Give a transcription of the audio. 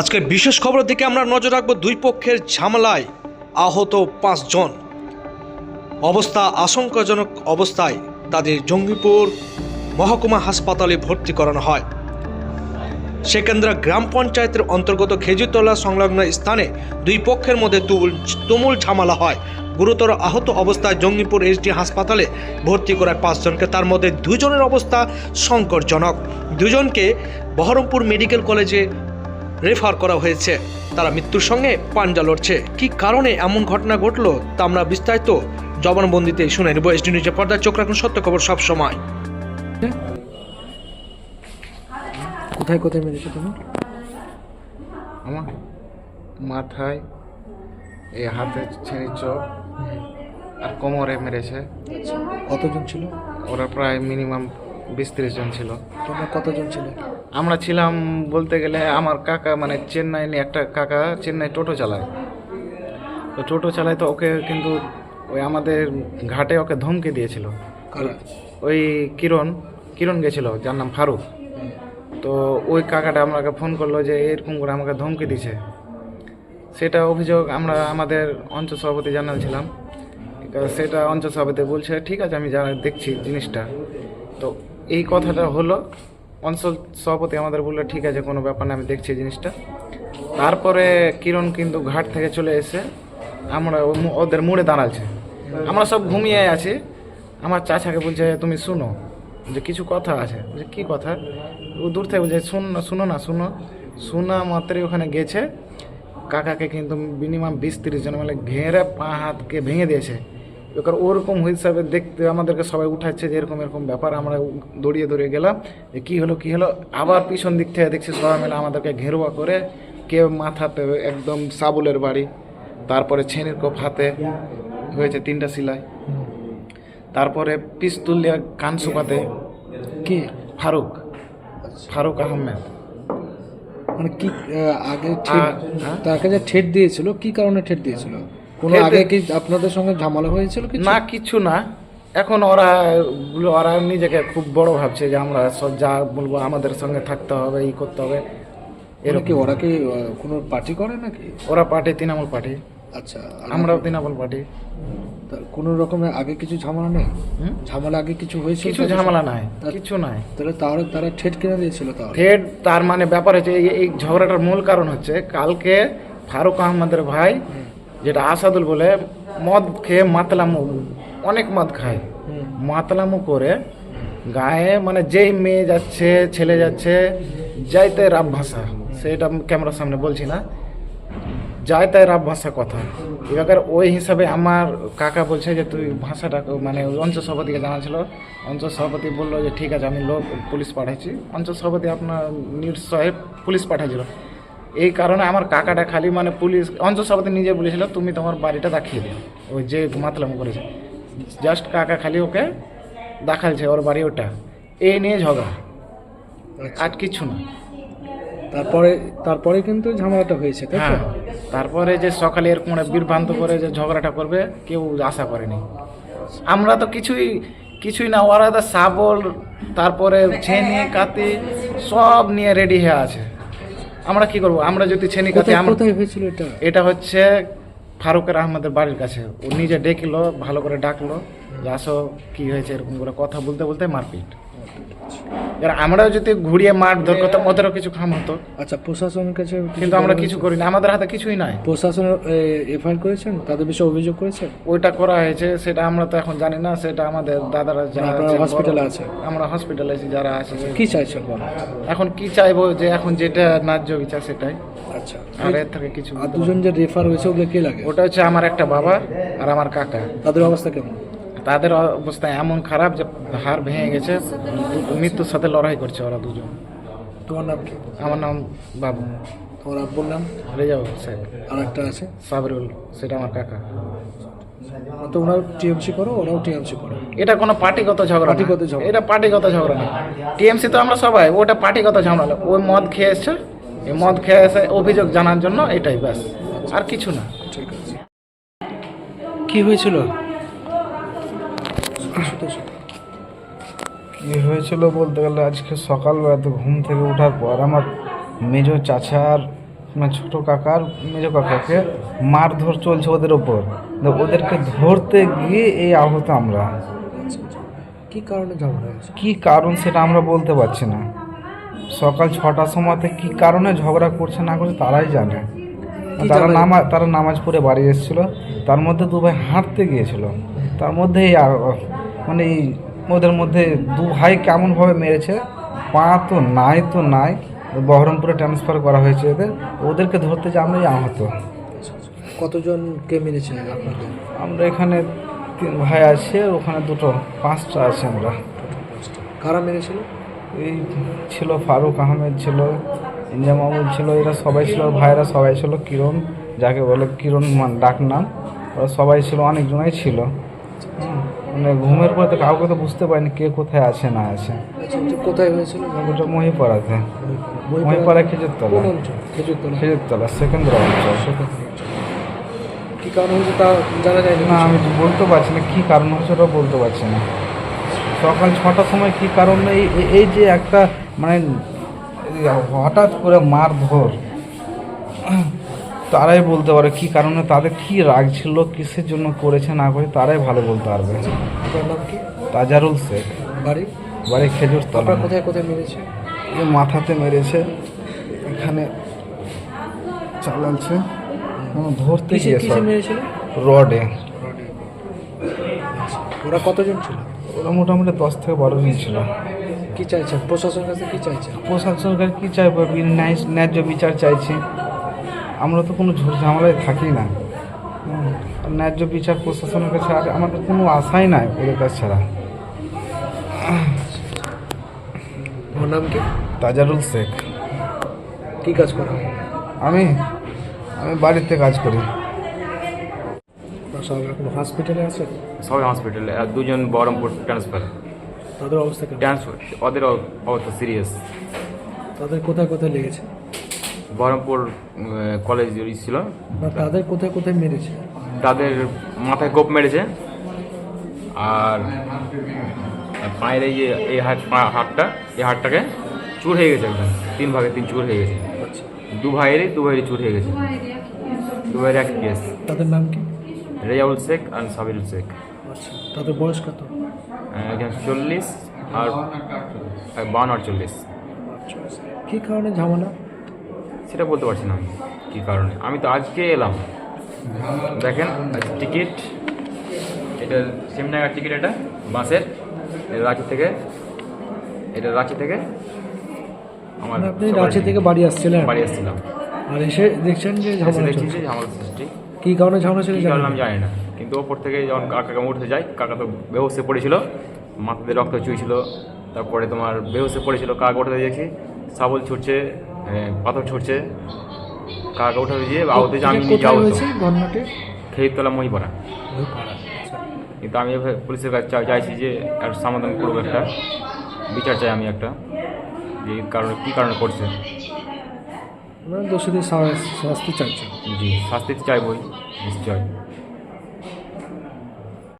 আজকের বিশেষ খবরের দিকে আমরা নজর রাখব দুই পক্ষের ঝামেলায় আহত পাঁচজন। অবস্থা আশঙ্কাজনক অবস্থায় তাদের জঙ্গিপুর মহকুমা হাসপাতালে ভর্তি করানো হয়। সেকেন্দ্রা গ্রাম পঞ্চায়েতের অন্তর্গত খেজুরতলা সংলগ্ন স্থানে দুই পক্ষের মধ্যে তুমুল তুমুল ঝামেলা হয়। গুরুতর আহত অবস্থায় জঙ্গিপুর এসডি হাসপাতালে ভর্তি করায় পাঁচজনকে, তার মধ্যে দুজনের অবস্থা সংকটজনক। দুজনকে বহরমপুর মেডিকেল কলেজে রেফার করা হয়েছে। তারা মৃত্যুর সঙ্গে পাঞ্জা লড়ছে। কি কারণে এমন ঘটনা ঘটলো তা আমরা বিস্তারিত জবানবন্দিতে শুনে নেব। এসডি নিউজের পর্দায় চোখ রাখুন সত্য খবর সবসময়। কোথায় কোথায় মেরেছো তুমি? আমার মাথায় এই হাতে ছেড়ি চোখ আর কোমরে মেরেছে। কতজন ছিল? ওরা প্রায় মিনিমাম বিশ ত্রিশ জন ছিল। তোমরা কতজন ছিলে? আমরা ছিলাম বলতে গেলে আমার কাকা মানে চেন্নাই নিয়ে একটা কাকা চেন্নাই টোটো চালায়। তো টোটো চালায় তো ওকে কিন্তু ওই আমাদের ঘাটে ওকে ধমকে দিয়েছিল। ওই কিরণ কিরণ গেছিল যার নাম ফারুক। তো ওই কাকাটা আমাকে ফোন করল যে এরকম করে আমাকে ধমকে দিছে সেটা অভিযোগ আমরা আমাদের অঞ্চল সভাপতি জানাচ্ছিলাম সেটা অঞ্চল সভাপতি বলছে ঠিক আছে আমি জানা দেখছি জিনিসটা। তো এই কথাটা হলো অঞ্চল সভাপতি আমাদের বলল, ঠিক আছে, কোনো ব্যাপার না, আমি দেখছি জিনিসটা। তারপরে কিরণ কিন্তু ঘাট থেকে চলে এসে আমরা ওদের মুড়ে দাঁড়াচ্ছে। আমরা সব ঘুমিয়ে আছি। আমার চাচাকে বলছে, তুমি শুনো, যে কিছু কথা আছে। যে কি কথা? ও দূর থেকে বলছে, শুন শুনো না, শুনো। শোনা মাত্রই ওখানে গেছে। কাকাকে কিন্তু মিনিমাম বিশ তিরিশ জন মানে ঘেরে পা হাতকে ভেঙে দিয়েছে। এবার ওরকম হিসাবে দেখতে আমাদেরকে সবাই উঠাচ্ছে যে এরকম এরকম ব্যাপার। আমরা দৌড়িয়ে দৌড়িয়ে গেলাম যে কী হলো কী হলো? আবার পিছন দিক থেকে দেখছি সবাই মিলে আমাদেরকে ঘেরুয়া করে কে মাথাতে একদম সাবুলের বাড়ি তারপরে ছেনির কোপ হাতে হয়েছে তিনটা সিলাই। তারপরে পিস্তুল দিয়ে কান শুকাতে কি? ফারুক। ফারুক আহমেদ। মানে কি আগে হ্যাঁ? তাকে যে ঠেট দিয়েছিল কি কারণে ঠেট দিয়েছিল? কোনো আগে কি আপনাদের সঙ্গে ঝামেলা হয়েছিল কি না কিছু না। এখন ওরা ওরা নিজেকে খুব বড় ভাবছে যে আমরা সব যা বলব আমাদের সঙ্গে থাকতে হবে ই করতে হবে। এরা কি ওরা কি কোনো পার্টি করে নাকি? ওরা পার্টি তৃণমূল পার্টি আচ্ছা আমরাও তৃণমূল পার্টি তার কোনো রকমের আগে কিছু ঝামেলা নেই? ঝামেলা আগে কিছু হয়েছিল কিছু ঝামেলা নাই কিছু নাই। তাহলে তাহলে তারা ঠেট কিনে দিয়েছিল তাহলে? ফের তার মানে ব্যাপার হচ্ছে এই ঝগড়াটার মূল কারণ হচ্ছে কালকে ফারুক আহমদের ভাই যেটা আসাদুল বলে মদ খেয়ে মাতলামু অনেক মদ খায়। মাতলামু করে গায়ে মানে যেই মেয়ে যাচ্ছে ছেলে যাচ্ছে যাইতে রাব ভাষা সেটা ক্যামেরার সামনে বলছি না যায় তাই রাব ভাষা কথা। এবার ওই হিসাবে আমার কাকা বলছে যে তুই ভাষাটা মানে ওই অঞ্চল সভাপতিকে জানাছিল অঞ্চল সভাপতি বলল যে ঠিক আছে আমি লোক পুলিশ পাঠাচ্ছি। অঞ্চল সভাপতি আপনার নির্শয়ে পুলিশ পাঠাচ্ছিল। এই কারণে আমার কাকাটা খালি মানে পুলিশ অঞ্চল সভাপতি নিজে বলেছিল তুমি তোমার বাড়িটা দেখিয়ে দিও। ওই যে মাতলাম করেছে জাস্ট কাকা খালি ওকে দেখালছে ওর বাড়ি ওটা। এই নিয়ে ঝগড়া। আচ্ছা। আর কিছু না। তারপরে তারপরে কিন্তু ঝামেলাটা হয়েছে হ্যাঁ। তারপরে যে সকালে এরকম একটা বিভ্রান্ত করে যে ঝগড়াটা করবে কেউ আশা করেনি। আমরা তো কিছুই কিছুই না ওরা তো শাবল তারপরে ছেনি কাতি সব নিয়ে রেডি হয়ে আছে। আমরা কি করব? আমরা যদি ছেনি কাছে কোথায় আমরা হয়েছিল এটা? এটা হচ্ছে ফারুকের আহমদের বাড়ির কাছে। ও নিজে ডেকলো ভালো করে ডাকলো যে আসো কি হয়েছে এরকম করে কথা বলতে বলতে মারপিট। এবার আমরাও যদি ঘুরিয়ে ধর করতাম ওদেরও কিছু খাম হতো। আচ্ছা প্রশাসনের কাছে কিন্তু আমরা কিছু? করি না আমাদের হাতে কিছুই নাই। প্রশাসনের এফআইআর করেছেন? তাদের বিষয়ে অভিযোগ করেছেন? ওইটা করা হয়েছে সেটা আমরা তো এখন জানি না সেটা আমাদের দাদারা যারা হসপিটালে আছে? আমরা হসপিটালে আছি যারা আছে। কি চাইছেন এখন কি চাইব যে এখন যেটা ন্যায্য বিচার সেটাই। আচ্ছা আর এর থেকে কিছু আর দুজন যে রেফার হয়েছে ওগুলো কে লাগে? ওটা হচ্ছে আমার একটা বাবা আর আমার কাকা। তাদের অবস্থা কেমন? তাদের অবস্থা এমন খারাপ যে হাড় ভেঙে গেছে। মৃত্যুর সাথে লড়াই করছে ওরা দুজন। তোমার নাম কি? আমার নাম বাবু। তোমার আব্বুর নাম? রেজাউল শেখ আর একটা আছে? সাবরুল সেটা আমার কাকা। তো ওনার টিএমসি করো ওরাও টিএমসি করে। এটা কোনো পার্টিগত ঝগড়া। পার্টিগত ঝগড়া। এটা পার্টিগত ঝগড়া না। টিএমসি তো আমরা সবাই ওটা পার্টিগত ঝগড়া না। ওই মদ খেয়ে এসছে। এই মদ খেয়ে এসে অভিযোগ জানার জন্য এটাই ব্যাস। আর কিছু না। ঠিক আছে। কি হয়েছিল? শুধু। কি হয়েছিল বলতে গেলে আজকে সকালবেলা তো ঘুম থেকে ওঠার পর আমার মেজো চাচার মানে ছোট কাকার মেজো কাকাকে মারধর চলছে ওদের ওপর। ওদেরকে ধরতে গিয়ে এই আহত আমরা। আচ্ছা কারণে ঝগড়া হয়েছে? কি কারণ সেটা আমরা বলতে পারছি না। সকাল ছটার সময়তে কি কারণে ঝগড়া করছে না করছে তারাই জানে। তারা? নামাজ তারা নামাজ পড়ে বাড়ি এসেছিল। তার মধ্যে দু ভাই হাঁটতে গিয়েছিল। তার মধ্যে এই মানে এই ওদের মধ্যে দু ভাই কেমনভাবে মেরেছে? পা তো নাই তো নাই। বহরমপুরে ট্রান্সফার করা হয়েছে এদের। ওদেরকে ধরতে যে আমরাই আহত কতজনকে মেরেছেন আপনাদের আমরা এখানে তিন ভাই আছে আর ওখানে দুটো পাঁচটা আছে আমরা। কারা মেরেছিল? এই ছিল ফারুক আহমেদ ছিল মামুন ছিল এরা সবাই ছিল ভাইরা সবাই ছিল কিরণ যাকে বলে কিরণ মান- ডাক নাম। ওরা সবাই ছিল অনেকজনাই ছিল। মানে ঘুমের পরে তো কাউকে তো বুঝতে পারিনি কে কোথায় আছে না আছে। আচ্ছা কোথায় হয়েছিল? ওটা মহিপাড়াতে। মহিপাড়া খেজুরতলা। খেজুরতলা। খেজুরতলা সেকেন্দ্র অঞ্চল। কী কারণ হয়েছে তা জানা যায় না আমি বলতে পারছি না কী কারণ হচ্ছে ওটা বলতে পারছি না। সকাল ছটার সময় কী কারণে? এই এই- এই যে একটা মানে হঠাৎ করে মারধর। তারাই বলতে পারে কী কারণে তাদের কী রাগ ছিল কিসের জন্য করেছে না করে তারাই ভালো বলতে পারবে। তাজারুল শেখ। বাড়ি? বাড়ি খেজুরতলা আপনার কোথায় কোথায় মেরেছে? মাথাতে মেরেছে। এখানে চালাচ্ছে ধরতে কিসে গিয়ে কিসে রডে। ওরা কতজন ছিল? ওরা মোটামুটি দশ থেকে বারো জন ছিল। কি চাইছে প্রশাসনের কাছে কি চাইছেন? প্রশাসন সরকার কী চাইবে? ন্যায় ন্যায্য বিচার চাইছি। আমরা তো কোনো ঝামেলায় থাকি না। আর ন্যায্য বিচার প্রশাসনের কাছে আর আমাদের কোনো আশাই নাই ওদের কাছে ছাড়া। তোমার নাম কি? তাজারুল শেখ। কি কাজ করা? আমি আমি বাড়িতে কাজ করি। হসপিটালে আছে? সবাই হসপিটালে আর দুজন বহরমপুর ট্রান্সফার তাদের অবস্থা কেমন? ট্রান্সফার ওদের অবস্থা সিরিয়াস তাদের কোথায় কোথায় লেগেছে? বহরমপুর কলেজ ছিল। তাদের কোথায় কোথায় মেরেছে? তাদের মাথায় কোপ মেরেছে। আর পায়ের এই এই হাত পা- হাতটা এই হাতটাকে চুর হয়ে গেছে একদম। তিন ভাগে তিন চুর হয়ে গেছে। আচ্ছা। দু ভাইয়েরই দু ভাইয়েরই চুর হয়ে গেছে। দু ভাইয়ের এক কেস তাদের নাম কি? রেজাউল শেখ আর সাবিরুল শেখ। আচ্ছা। তাদের বয়স কত? একজন চল্লিশ আর বান্ন আর চল্লিশ। কি কারণে ঝামেলা? সেটা বলতে পারছি না আমি কী কারণে? আমি তো আজকে এলাম। দেখেন টিকিট এটা সেমনাগার টিকিট এটা বাসের। এটা রাঁচি থেকে এটা রাঁচি থেকে আমার আপনি রাঁচি থেকে বাড়ি আসছিলেন? বাড়ি এসেছিলাম আর এসে দেখছেন যে ঝামেলা দেখছি ঝামেলা সৃষ্টি। কি কারণে ঝামেলা ছিল কারণে আমি জানি না। কিন্তু ওপর থেকে যখন কাকাকে উঠতে যাই কাকা তো বেহসে পড়েছিল। মাথাতে রক্ত চুইছিল। তারপরে তোমার বেহসে পড়েছিল কাক উঠে দেখছি। সাবল ছুটছে পাথর ছুটছে। কাকা উঠে গিয়ে আহতে যে আমি নিয়ে যাব ঘটনাটি খেয়েতলা মহিপাড়া। আচ্ছা। কিন্তু আমি পুলিশের কাছে চাইছি যে একটা সমাধান করব একটা। বিচার চাই আমি একটা। যে কারণে কী কারণে করছে? দোষীদের শাস্তি চাইছেন জি শাস্তি চাইবই নিশ্চয়